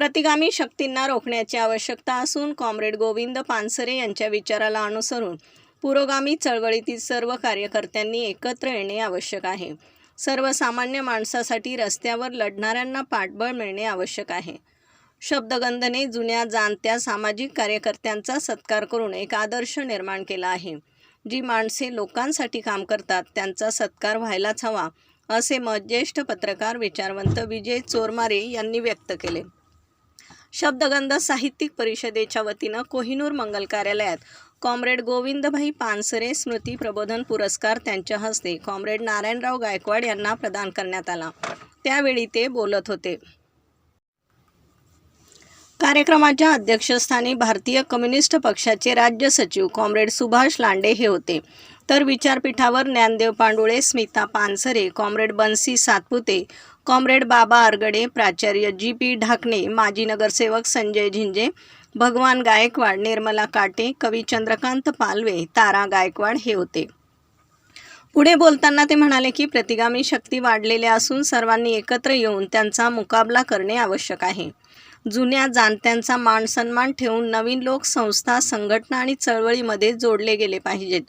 प्रतिगामी शक्तींना रोखण्याची आवश्यकता असून कॉम्रेड गोविंद पानसरे यांच्या विचाराला अनुसरून पुरोगामी चळवळीतील सर्व कार्यकर्त्यांनी एकत्र येणे आवश्यक आहे. सर्वसामान्य माणसासाठी रस्त्यावर लढणाऱ्यांना पाठबळ मिळणे आवश्यक आहे. शब्दगंधने जुन्या जाणत्या सामाजिक कार्यकर्त्यांचा सत्कार करून एक आदर्श निर्माण केला आहे. जी माणसे लोकांसाठी काम करतात त्यांचा सत्कार व्हायलाच हवा असे मत ज्येष्ठ पत्रकार विचारवंत विजय चोरमारे यांनी व्यक्त केले. शब्दगंध साहित्यिक परिषदेच्या वतीनं कोहिनूर मंगल कार्यालयात कॉम्रेड गोविंदभाई पानसरे स्मृती प्रबोधन पुरस्कार त्यांच्या हस्ते कॉम्रेड नारायणराव गायकवाड यांना प्रदान करण्यात आला. त्यावेळी ते बोलत होते. कार्यक्रमाच्या अध्यक्षस्थानी भारतीय कम्युनिस्ट पक्षाचे राज्य सचिव कॉम्रेड सुभाष लांडे हे होते. तर विचारपीठावर ज्ञानदेव पांडुळे स्मिता पानसरे कॉम्रेड बन्सी सातपुते कॉम्रेड बाबा आरगडे प्राचार्य जी पी ढाकणे माजी नगरसेवक संजय झिंजे भगवान गायकवाड निर्मला काटे कवी चंद्रकांत पालवे तारा गायकवाड हे होते. पुढे बोलताना ते म्हणाले की प्रतिगामी शक्ती वाढलेल्या असून सर्वांनी एकत्र येऊन त्यांचा मुकाबला करणे आवश्यक आहे. जुन्या जाणत्यांचा मान सन्मान ठेवून नवीन लोक संस्था संघटना आणि चळवळीमध्ये जोडले गेले पाहिजेत.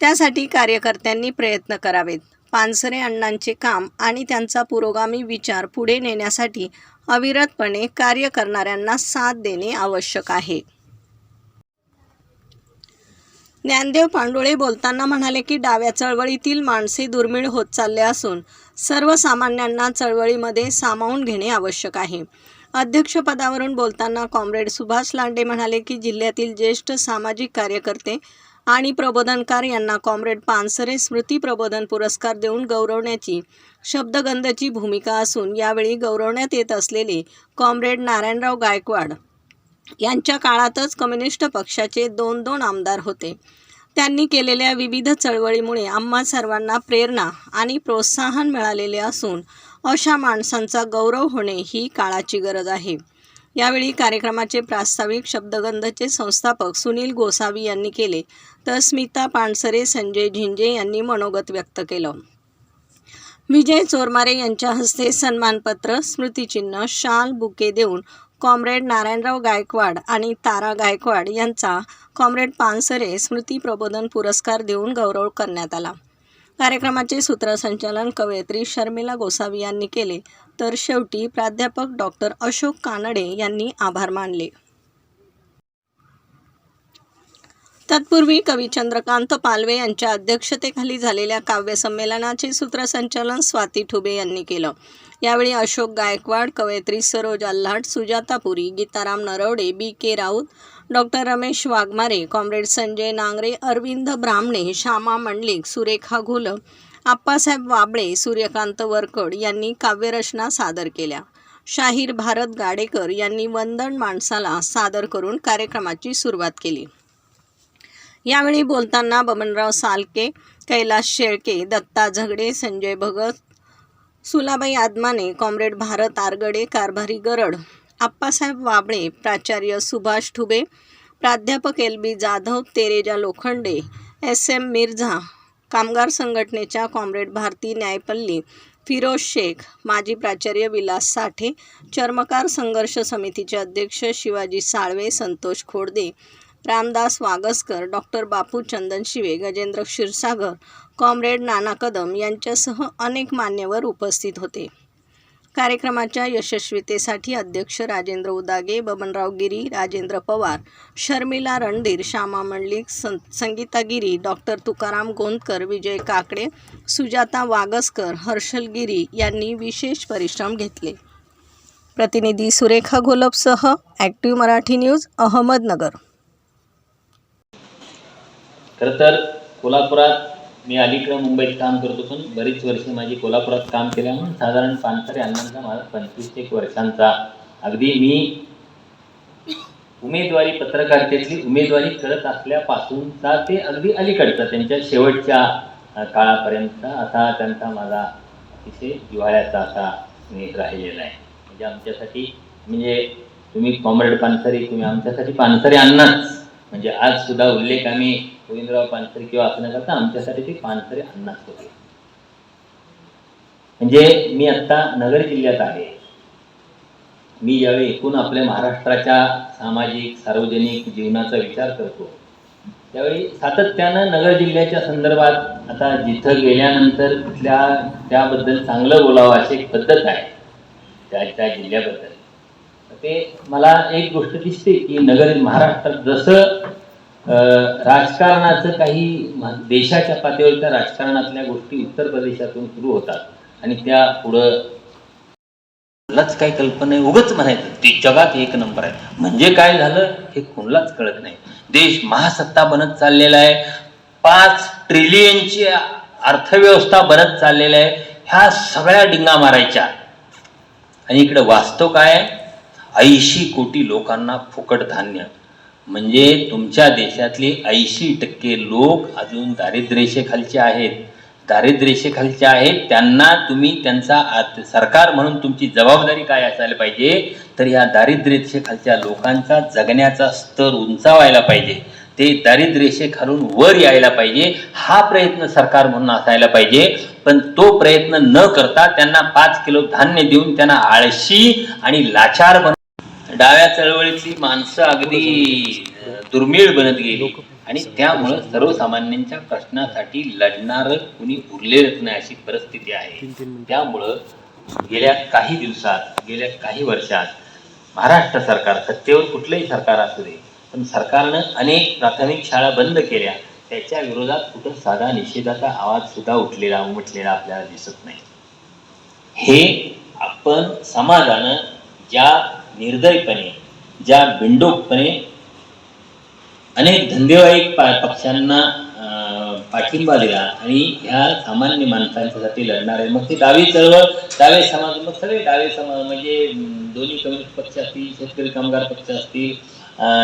त्यासाठी कार्यकर्त्यांनी प्रयत्न करावेत. पानसरे अण्णांचे काम आणि त्यांचा पुरोगामी विचार पुढे नेण्यासाठी अविरतपणे कार्य करणाऱ्यांना साथ देणे आवश्यक आहे. ज्ञानदेव पांडुळे बोलताना म्हणाले की डाव्या चळवळीतील माणसे दुर्मिळ होत चालले असून सर्वसामान्यांना चळवळीमध्ये सामावून घेणे आवश्यक आहे. अध्यक्षपदावरून बोलताना कॉम्रेड सुभाष लांडे म्हणाले की जिल्ह्यातील ज्येष्ठ सामाजिक कार्यकर्ते आणि प्रबोधनकार यांना कॉम्रेड पानसरे स्मृती प्रबोधन पुरस्कार देऊन गौरवण्याची शब्दगंधची भूमिका असून यावेळी गौरवण्यात येत असलेले कॉम्रेड नारायणराव गायकवाड यांच्या काळातच कम्युनिस्ट पक्षाचे दोन दोन आमदार होते. त्यांनी केलेल्या विविध चळवळीमुळे आम्हा सर्वांना प्रेरणा आणि प्रोत्साहन मिळालेले असून अशा माणसांचा गौरव होणे ही काळाची गरज आहे. यावेळी कार्यक्रमाचे प्रास्ताविक शब्दगंधचे संस्थापक सुनील गोसावी यांनी केले तर स्मिता पानसरे संजय झिंजे यांनी मनोगत व्यक्त केलं. विजय चोरमारे यांच्या हस्ते सन्मानपत्र स्मृतिचिन्ह शाल बुके देऊन कॉम्रेड नारायणराव गायकवाड आणि तारा गायकवाड यांचा कॉम्रेड पानसरे स्मृती प्रबोधन पुरस्कार देऊन गौरव करण्यात आला. कार्यक्रमाचे सूत्रसंचालन कवयित्री शर्मिला गोसावी यांनी केले. तर शेवटी प्राध्यापक डॉक्टर अशोक कानडे यांनी आभार मानले. तत्पूर्वी कवी चंद्रकांत पालवे यांच्या अध्यक्षतेखाली झालेल्या काव्यसंमेलनाचे सूत्रसंचालन स्वाती ठुबे यांनी केलं. यावेळी Ashok Gaikwad कवयत्री Saroj Alhat Sujata Puri Gitaram Narwade B K Raut doctor Ramesh Waghmare comrade Sanjay Nangare Arvind Brahmane Shyama Mandlik Surekha घोल आप्पासाहेब वाबळे सूर्यकांत वरकड यांनी काव्यरचना सादर केल्या. शाहीर भारत गाडेकर यांनी वंदन माणसाला सादर करून कार्यक्रमाची सुरुवात केली. यावेळी बोलताना बबनराव सालके कैलास शेळके दत्ता झगडे संजय भगत सुलाबाई आदमाने कॉम्रेड भारत आरगडे कारभारी गरड आप्पासाहेब वाबळे प्राचार्य सुभाष ठुबे प्राध्यापक L B Jadhav Tereja Lokhande S M Mirza कामगार संघटनेच्या कॉम्रेड भारती न्यायपल्ली फिरोज शेख माजी प्राचार्य विलास साठे चर्मकार संघर्ष समितीचे अध्यक्ष शिवाजी साळवे संतोष खोडदे रामदास वागसकर डॉक्टर बापू चंदन शिवे गजेंद्र क्षीरसागर कॉम्रेड नाना कदम यांच्यासह अनेक मान्यवर उपस्थित होते. कार्यक्रमाच्या यशस्वीतेसाठी अध्यक्ष राजेंद्र उदागे बबनराव गिरी राजेंद्र पवार शर्मिला रणधीर श्यामा मंडलिक सं संगीता गिरी डॉक्टर तुकाराम गोंदकर विजय काकडे सुजाता वागसकर हर्षल गिरी यांनी विशेष परिश्रम घेतले. प्रतिनिधी सुरेखा घोलपसह ॲक्टिव्ह मराठी न्यूज अहमदनगर. खरं तर कोल्हापुरात मी अलीकडं मुंबईत काम करतो पण बरीच वर्षे माझी कोल्हापुरात काम केल्यामुळे साधारण पानसरे अण्णांचा माझा पंचवीस एक वर्षांचा. अगदी मी उमेदवारी पत्रकारितेची उमेदवारी करत असल्यापासूनचा ते अगदी अलीकडचा त्यांच्या शेवटच्या काळापर्यंत असा त्यांचा माझा अतिशय जिव्हाळ्याचा असा स्नेह राहिलेला आहे. म्हणजे आमच्यासाठी म्हणजे तुम्ही कॉम्रेड पानसरे तुम्ही आमच्यासाठी पानसरे अण्णाच म्हणजे आज सुद्धा उल्लेख आम्ही गोविंदराव पानसरे किंवा असं न करता आमच्यासाठी ते पानसरे अण्णाच होते. म्हणजे मी आत्ता नगर जिल्ह्यात आहे. मी ज्यावेळी एकूण आपल्या महाराष्ट्राच्या सामाजिक सार्वजनिक जीवनाचा विचार करतो त्यावेळी सातत्यानं नगर जिल्ह्याच्या संदर्भात आता जिथं गेल्यानंतर तिथल्या त्याबद्दल चांगलं बोलावं अशी एक पद्धत आहे त्या त्या जिल्ह्याबद्दल. तर ते मला एक गोष्ट दिसते की नगर महाराष्ट्रात जसं राजकारणाचं काही देशाच्या पातळीवरच्या राजकारणातल्या गोष्टी उत्तर प्रदेशातून सुरू होतात. आणि त्या पुढं कुणालाच काही कल्पना नाही उगच म्हणायचं ते जगात एक नंबर आहे. म्हणजे काय झालं? हे कुणालाच कळत नाही. देश महासत्ता बनत चाललेला आहे. पाच ट्रिलियनची अर्थव्यवस्था बनत चाललेला आहे. ह्या सगळ्या डिंगा मारायच्या. आणि इकडे वास्तव काय ऐंशी कोटी लोकांना फुकट धान्य. म्हणजे तुमच्या देशातले ऐंशी टक्के लोक अजून दारिद्र्यरेषेखालचे आहेत. दारिद्र्यरेषेखालचे आहेत त्यांना तुम्ही त्यांचा आत- सरकार म्हणून तुमची जबाबदारी काय असायला पाहिजे? तर या दारिद्र्यरेषेखालच्या लोकांचा जगण्याचा स्तर उंचावायला पाहिजे. ते दारिद्र्यरेषेखालून वर यायला पाहिजे. हा प्रयत्न सरकार म्हणून असायला पाहिजे. पण तो प्रयत्न न करता त्यांना पाच किलो धान्य देऊन त्यांना आळशी आणि लाचार बन डाव्या चळवळीतली माणसं अगदी दुर्मिळ बनत गेली. आणि त्यामुळं सर्वसामान्यांच्या प्रश्नासाठी लढणार कुणी उरलेलंच नाही अशी परिस्थिती आहे. त्यामुळं गेल्या काही दिवसात गेल्या काही वर्षात महाराष्ट्र सरकार सत्तेवर कुठलंही सरकार असू दे पण सरकारनं अनेक प्राथमिक शाळा बंद केल्या. त्याच्या विरोधात कुठं साधा निषेधाचा आवाज सुद्धा उठलेला उमटलेला आपल्याला दिसत नाही. हे आपण समाजानं ज्या निर्दयपणे ज्या बिंडोकपणे अनेक धंदेवाईक पा पक्षांना पाठिंबा दिला आणि ह्या सामान्य माणसांच्यासाठी लढणार. आहे मग ते डावी चळवळ डावे समाज मग सगळे डावे समाज म्हणजे दोन्ही कम्युनिस्ट पक्ष असतील शेतकरी कामगार पक्ष असतील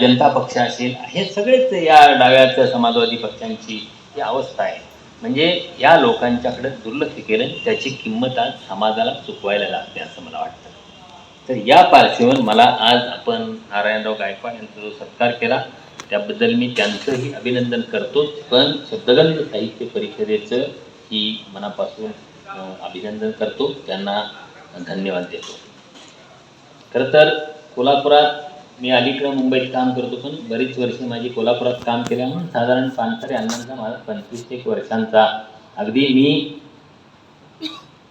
जनता पक्ष असेल हे सगळेच या डाव्याच्या समाजवादी पक्षांची ही अवस्था आहे. म्हणजे या लोकांच्याकडे दुर्लक्ष केलं त्याची किंमत आज समाजाला चुकवायला लागते असं मला वाटतं. तर या पार्श्वभूमीवर मला आज आपण नारायणराव गायकवाड यांचा जो सत्कार केला त्याबद्दल मी त्यांचंही अभिनंदन करतोच पण शब्दगंध साहित्य परिषदेचं ही मनापासून अभिनंदन करतो. त्यांना धन्यवाद देतो. खरं तर कोल्हापुरात मी अलीकडं मुंबईत काम करतो पण बरीच वर्ष माझी कोल्हापुरात काम केल्यामुळे साधारण पानसरे अण्णांचा माझा पंचवीस एक वर्षांचा अगदी मी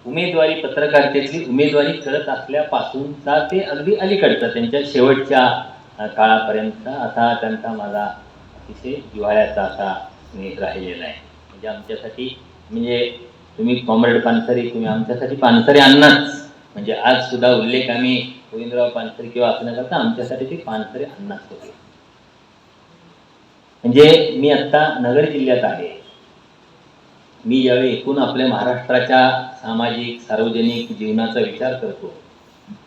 उमेदवारी पत्रकारितेतली उमेदवारी करत असल्यापासूनचा ते अगदी अलीकडचा त्यांच्या शेवटच्या काळापर्यंत आता त्यांचा माझा अतिशय जिव्हाळ्याचा असा स्नेह राहिलेला आहे. म्हणजे आमच्यासाठी म्हणजे तुम्ही कॉम्रेड पानसरे तुम्ही आमच्यासाठी पानसरे अन्नाच. म्हणजे आज सुद्धा उल्लेख आम्ही गोविंदराव पानसरे किंवा असं न करता आमच्यासाठी ते पानसरे अन्नाच होते. म्हणजे मी आत्ता नगर जिल्ह्यात आहे. मी ज्यावेळी एकूण आपल्या महाराष्ट्राच्या सामाजिक सार्वजनिक जीवनाचा विचार करतो.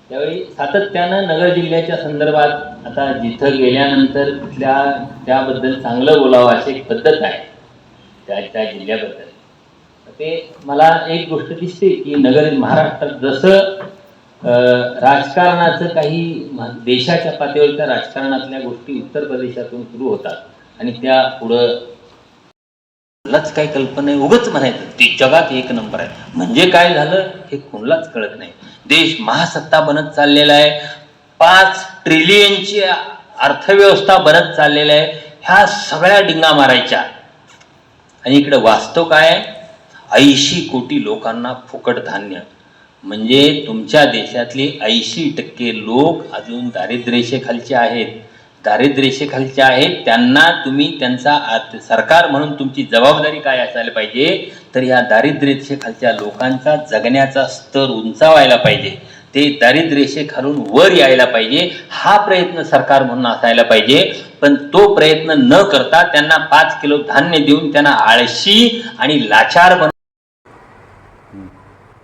त्यावेळी सातत्यानं नगर जिल्ह्याच्या संदर्भात आता जिथं गेल्यानंतर तिथल्या त्याबद्दल चांगलं बोलावं अशी एक पद्धत आहे त्या त्या जिल्ह्याबद्दल. ते मला एक गोष्ट दिसते की नगर महाराष्ट्रात जसं राजकारणाचं काही म- देशाच्या पातळीवरच्या राजकारणातल्या गोष्टी उत्तर प्रदेशातून सुरू होतात आणि त्या पुढं कुणालाच काही कल्पना नाही. उगच म्हणायचं ते जगात एक नंबर आहे. म्हणजे काय झालं? हे कुणालाच कळत नाही. देश महासत्ता बनत चाललेला आहे. पाच ट्रिलियनची अर्थव्यवस्था बनत चाललेला आहे. ह्या सगळ्या डिंगा मारायच्या. आणि इकडे वास्तव काय ऐंशी कोटी लोकांना फुकट धान्य. म्हणजे तुमच्या देशातले ऐंशी टक्के लोक अजून दारिद्र्यरेषेखालचे आहेत. दारिद्र्यरेषेखालच्या आहेत त्यांना तुम्ही त्यांचा आत- सरकार म्हणून तुमची जबाबदारी काय असायला पाहिजे तर या दारिद्र्यरेषेखालच्या लोकांचा जगण्याचा स्तर उंचावायला पाहिजे. ते दारिद्र्यरेषेखालून वर यायला पाहिजे. हा प्रयत्न सरकार म्हणून असायला पाहिजे. पण तो प्रयत्न न करता त्यांना पाच किलो धान्य देऊन त्यांना आळशी आणि लाचार बन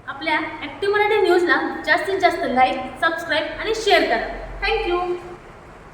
आपल्या ॲक्टिव्ह मराठी न्यूजला जास्तीत जास्त लाईक सबस्क्राईब आणि शेअर करा. Thank you